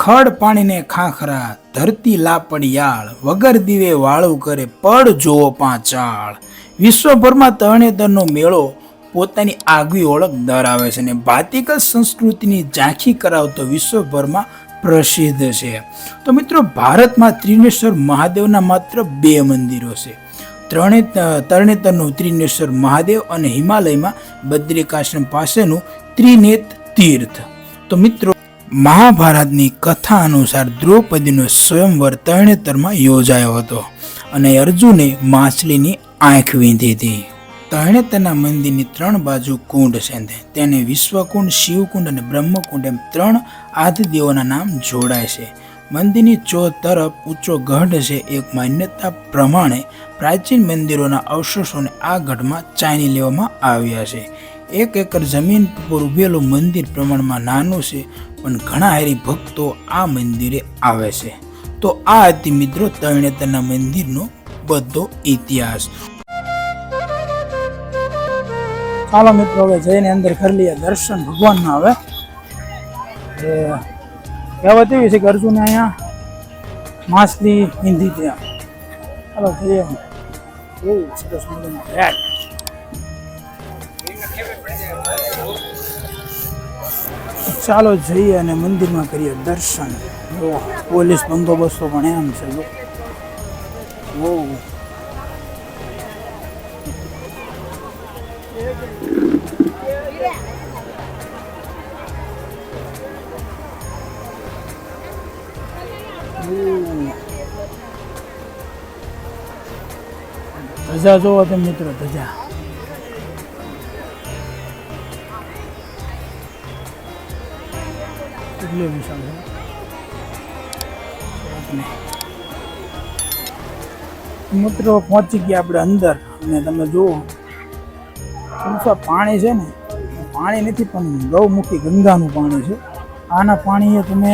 ખડ પાણીને ખાખરા, ધરતી લાપડિયાળ, વગર દીવે વાળું કરે પડ જોવો પાંચાળ. વિશ્વભરમાં તરણેતરનો મેળો પોતાની આગવી ઓળખ ધરાવે છે અને ભાતિગત સંસ્કૃતિની ઝાંખી કરાવતો વિશ્વભરમાં પ્રસિદ્ધ છે. તો મિત્રો, ભારતમાં ત્રિનેશ્વર મહાદેવના માત્ર બે મંદિરો છે. ત્રણે તરણેતરનું ત્રિનેશ્વર મહાદેવ અને હિમાલયમાં બદ્રિકાશ્રમ પાસેનું ત્રિનેત તીર્થ. તો મિત્રો મહાભારતની કથા અનુસાર દ્રૌપદીનો સ્વયંવર તરણેતરમાં યોજાયો હતો અને અર્જુને માછલીની આંખ વીંધી હતી. તરણેતરના મંદિરની ત્રણ બાજુ કુંડ છે તેને વિશ્વકુંડ, શિવકુંડ અને બ્રહ્મકુંડ એમ ત્રણ આદિદેવોના નામ જોડાય છે. મંદિરની ચો તરફ ઊંચો ગઢ છે. એક માન્યતા પ્રમાણે પ્રાચીન મંદિરોના અવશેષોને આ ગઢમાં ચાની લેવામાં આવ્યા છે. એક એકર જમીન પર ઉભેલું મંદિર પ્રમાણમાં નાનું છે, પણ ઘણા હરિભક્તો આ મંદિરે આવે છે. તો આ હતી મિત્રો તરણેતરના મંદિરનો બધો ઇતિહાસ. ચાલો મિત્રો, હવે જઈને અંદર કરી લઈએ દર્શન. ભગવાનના હવે કહેવત એવી છે કે અર્જુન અહીંયા માસથી હિન્દી ત્યાં. ચાલો જઈએ. બહુ સરસ મજાનું ચાલો જઈએ અને મંદિરમાં કરીએ દર્શન. પોલીસ બંદોબસ્તો પણ એમ છે, જો. ધજા જોવો તમે મિત્રો, ધજા. કેટલી વિશાળ છે મિત્રો, પહોંચી ગયા આપણે અંદર. અને તમે જુઓ પાણી છે ને, પાણી નથી, પણ ગૌમુખી ગંગાનું પાણી છે. આના પાણીએ તમે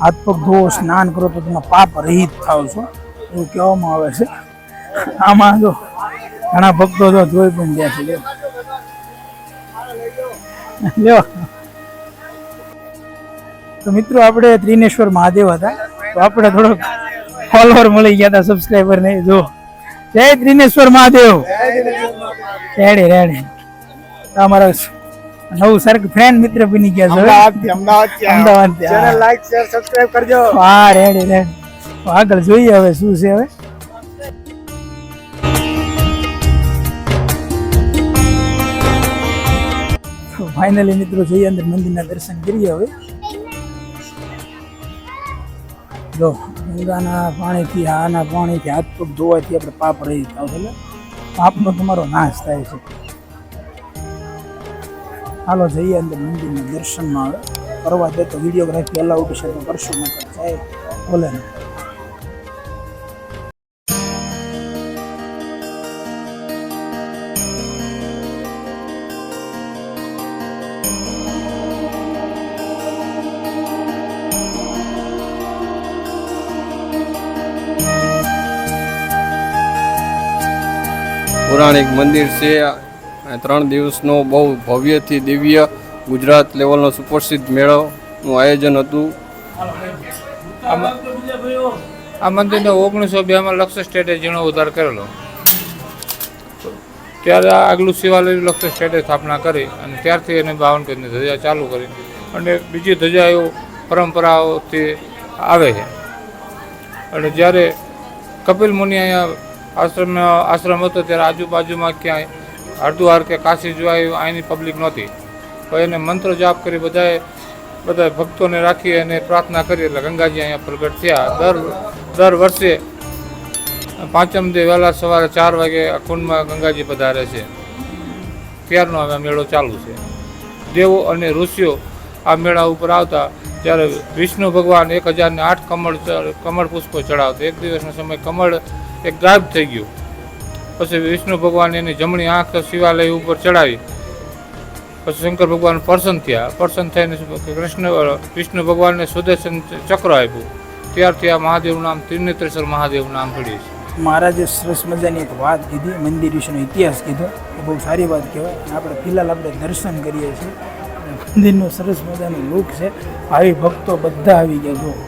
હાથ પગ ધોવો, સ્નાન કરો, તો તમે પાપ રહિત થાવ છો. એવું કહેવામાં આવે છે. આમાં જો ઘણા ભક્તો જો જોઈ પણ ગયા છે. લ્યો. તો મિત્રો આપણે ત્રિનેશ્વર મહાદેવ હતા. તો આપણે થોડોક ફોલોવર મળી ગયા હતા સબસ્ક્રાઈબર ને. જો જય ત્રિનેશ્વર મહાદેવ. Ready ready. અમારા નવું સરક ફ્રેન્ડ મિત્ર બની ગયા છે. Ahmedabad Ahmedabad. Channel like share subscribe કરજો. હા રેડી રેડી. આગળ જોઈએ હવે શું છે હવે. ફાઇનલી મિત્રો જઈએ અંદર મંદિરના દર્શન કરીએ હવે. જો, ગંગાના પાણીથી, આના પાણીથી હાથ પગ ધોવાથી આપણે પાપ રહી થાવ એટલે પાપનો તમારો નાશ થાય છે. હાલો, જઈએ અંદર મંદિરના દર્શનમાં. આવે કરવા દે તો વિડીયોગ્રાફી અલાઉડ છે, તો કરશું, નકર સાહેબ બોલે ને. પૌરાણિક મંદિર છે. ત્રણ દિવસનો બહુ ભવ્યથી દિવ્ય ગુજરાત લેવલનો સુપ્રસિદ્ધ મેળોનું આયોજન હતું. આ મંદિરનો ઓગણીસો બેમાં લક્ષ્ય સ્ટેટે જીર્ણોદ્ધાર કરેલો. ત્યારે આગલું શિવાલય લક્ષ સ્ટેટે સ્થાપના કરી અને ત્યારથી એને બાવન કરીને ધજા ચાલુ કરી. અને બીજી ધજા એવું પરંપરાઓથી આવે છે. અને જ્યારે કપિલ મુનિ અહીંયા આશ્રમ આશ્રમ હતો ત્યારે આજુબાજુમાં ક્યાંય હરદ્વાર કે કાશી જોવા એવું અહીંની પબ્લિક નહોતી. તો એને મંત્ર જાપ કરી બધાએ બધા ભક્તોને રાખી અને પ્રાર્થના કરી એટલે ગંગાજી અહીંયા પ્રગટ થયા. દર દર વર્ષે પાંચમ દે વહેલા સવારે ચાર વાગે કુંડમાં ગંગાજી પધારે છે. ત્યારનો હવે મેળો ચાલુ છે. દેવો અને ઋષિઓ આ મેળા ઉપર આવતા ત્યારે વિષ્ણુ ભગવાન એક હજારને આઠ કમળ કમળ પુષ્પો ચડાવતા. એક દિવસનો સમય કમળ એક ગાયબ થઈ ગયું. પછી વિષ્ણુ ભગવાન એની જમણી આંખ શિવાલય ઉપર ચડાવી. પછી શંકર ભગવાન પ્રસન્ન થયા. પ્રસન્ન થઈને કૃષ્ણ, વિષ્ણુ ભગવાનને સુદર્શન ચક્ર આપ્યું. ત્યારથી આ મહાદેવનું નામ ત્રિનેત્રેશ્વર મહાદેવનું નામ પડ્યું છે. મહારાજે સરસ મજાની એક વાત કીધી. મંદિર વિશેનો ઇતિહાસ કીધો. એ બહુ સારી વાત કહેવાય. આપણે ફિલહાલ આપણે દર્શન કરીએ છીએ. મંદિરનો સરસ મજાનો લુક છે. આવી ભક્તો બધા આવી ગયા જો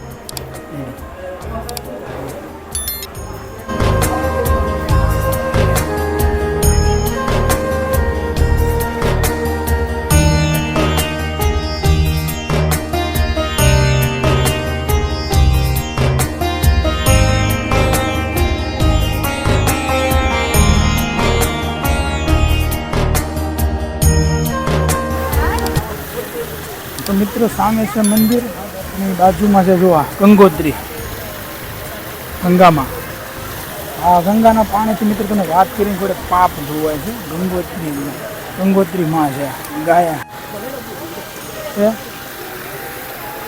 મિત્રો સામે છે મંદિર. અને બાજુમાં છે જોવા, ગંગોત્રી. ગંગામાં. આ ગંગાના પાણીથી મિત્રો તમે વાત કરીને થોડે પાપ ધોવાય છે. ગંગોત્રી ગંગોત્રી માં છે. ગાયા.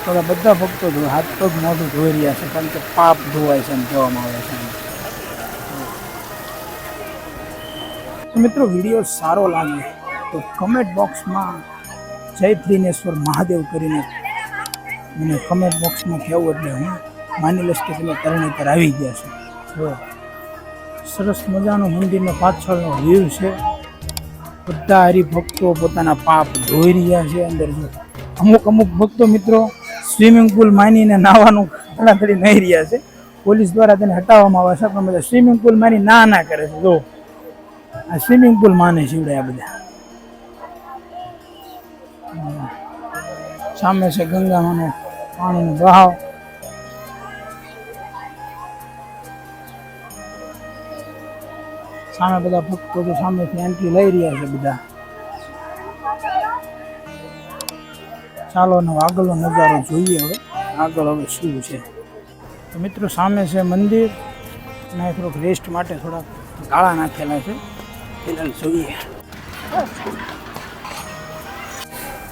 થોડા બધા ભક્તો ધોવે હાથ પગ મોઢું ધોઈ રહ્યા છે, કારણ કે પાપ ધોવાય છે એમ કહેવામાં આવે છે. મિત્રો, વીડિયો સારો લાગે તો કમેન્ટ બોક્સમાં જય ત્રિનેશ્વર મહાદેવ કરીને મને કમેન્ટ બોક્સમાં કહેવું એટલે હું માની લઈશ કે તમે તરણેતર આવી ગયા છો. જો, સરસ મજાનો મંદિરનો પાછળનો વ્યૂ છે. બધા હરિભક્તો પોતાના પાપ ધોઈ રહ્યા છે અંદર જો. અમુક અમુક ભક્તો મિત્રો સ્વિમિંગ પુલ માનીને નાહવાનું ઘડાઘડી નહીં રહ્યા છે. પોલીસ દ્વારા તેને હટાવવામાં આવે છે, પણ બધા સ્વિમિંગ પુલ માની ના ના કરે છે. જો, આ સ્વિમિંગ પુલ માને છે બધા. સામે છે ગંગાનો પાણીનો બહાવ સામે બધા ભક્તો તો સામેથી એન્ટ્રી લઈ રહ્યા છે બધા. ચાલો ને આગળનો નજારો જોઈએ હવે. આગળ હવે શું છે. તો મિત્રો સામે છે મંદિર. અને થોડુંક રેસ્ટ માટે થોડાક ગાળા નાખેલા છે. ફિલહાલ જોઈએ.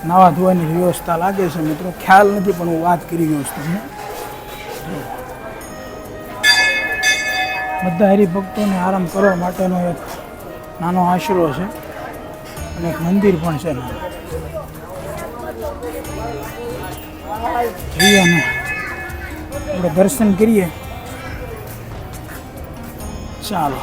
નાવા ધોવાની વ્યવસ્થા લાગે છે મિત્રો. ખ્યાલ નથી પણ હું વાત કરી રહ્યો છું તમને. બધા હરિભક્તોને આરામ કરવા માટેનો એક નાનો આશરો છે અને એક મંદિર પણ છે. જઈએ અને આપણે દર્શન કરીએ. ચાલો.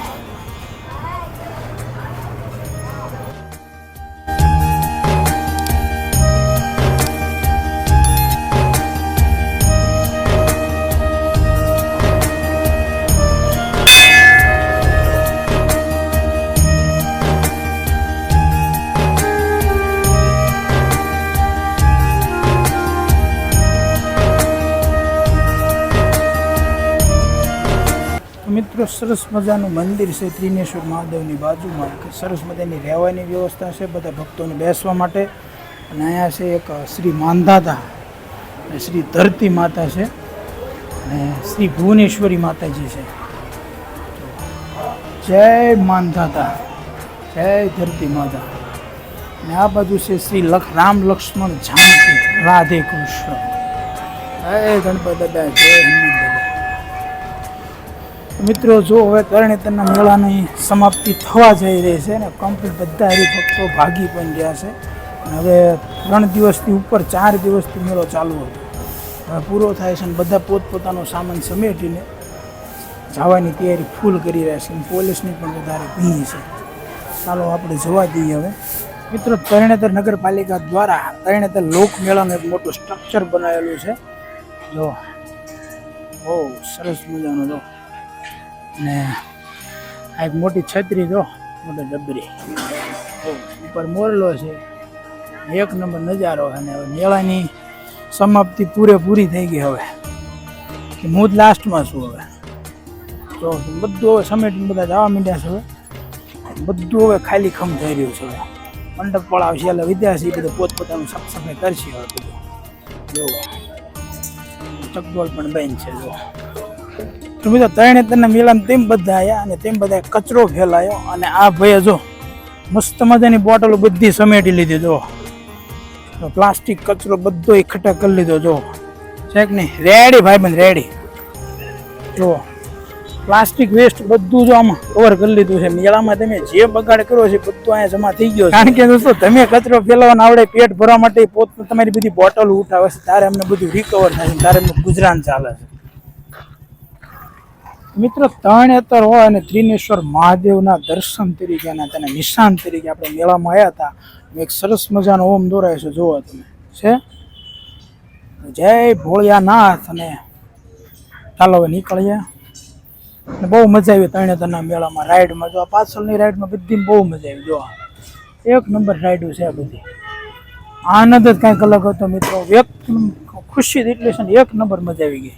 સરસ મજાનું મંદિર છે ત્રિનેશ્વર મહાદેવની બાજુમાં. એક સરસ મજાની રહેવાની વ્યવસ્થા છે, બધા ભક્તોને બેસવા માટે. અને અહીંયા છે એક શ્રી માંધાતા અને શ્રી ધરતી માતા છે. અને શ્રી ભુવનેશ્વરી માતાજી છે. જય માંધાતા જય ધરતી માતા. અને આ બાજુ છે શ્રી લખ, રામ લક્ષ્મણ ઝાંસી રાધે કૃષ્ણ. જય ગણપત જય મિત્રો, જો હવે તરણેતરના મેળાની સમાપ્તિ થવા જઈ રહી છે અને કમ્પ્લીટ બધા હરિભક્તો ભાગી પણ ગયા છે. અને હવે ત્રણ દિવસથી ઉપર, ચાર દિવસથી મેળો ચાલુ હતો. હવે પૂરો થાય છે અને બધા પોતપોતાનો સામાન સમેટીને જવાની તૈયારી ફૂલ કરી રહ્યા છે પોલીસની પણ વધારે ભીડ છે. ચાલો આપણે જવા દઈએ હવે. મિત્રો, તરણેતર નગરપાલિકા દ્વારા તરણેતર લોકમેળાનું એક મોટું સ્ટ્રક્ચર બનાવેલું છે. જો, બહુ સરસ મજાનું જો. ને આ એક મોટી છત્રી જો, મોટો ડબરી. ઉપર મોરલો છે. એક નંબર નજારો અને હવે મેળાની સમાપ્તિ પૂરેપૂરી થઈ ગઈ હવે. કે હું જ લાસ્ટમાં છું હવે. તો બધું હવે સમેટીને બધા જવા માંડ્યા છે હવે. બધું હવે ખાલી ખમ થઈ રહ્યું છે હવે. મંડપ પડાવશે એટલે વિદ્યાર્થી બધું પોતપોતાનું સાફ સફાઈ કરશે હવે બધું. જો. ચકડોળ પણ બંધ છે, જો. તો મિત્રો, ત્રણે ત્રણના મેળામાં તેમ બધા આવ્યા અને તેમ બધા કચરો ફેલાયો અને આ ભાઈએ જો મસ્ત મજાની બોટલો બધી સમેટી લીધી જો પ્લાસ્ટિક કચરો બધો એકઠા કરી લીધો જો છે કે નહીં? રેડી ભાઈ બંધ રેડી જો પ્લાસ્ટિક વેસ્ટ બધું જો આમાં કવર કરી લીધું છે. મેળામાં તમે જે બગાડ કરો છે, બધું અહીંયા જમા થઈ ગયો કારણ કે દોસ્તો, તમે કચરો ફેલાવવાનો આવડે, પેટ ભરવા માટે પોત તમારી બધી બોટલ ઉઠાવે છે, તારે અમને બધું રિકવર થાય છે, તારે એમનું ગુજરાન ચાલે છે. મિત્રો એતર હોય અને ત્રિનેશ્વર મહાદેવના દર્શન તરીકે અને તેના નિશાન તરીકે આપણે મેળામાં આવ્યા હતા. એક સરસ મજાનો ઓમ દોરાય છે. જોવો તમે. છે? જય ભોળિયાનાથ અને ચાલો હવે નીકળીએ. અને બહુ મજા આવી તરણેતરના મેળામાં રાઈડમાં. જો પાછળની રાઈડમાં બધી બહુ મજા આવી. જો એક નંબર રાઈડો છે બધી. આનંદ જ કાંઈક અલગ હતો મિત્રો. વ્યક્ત ખુશી એટલી છે ને એક નંબર મજા આવી ગઈ.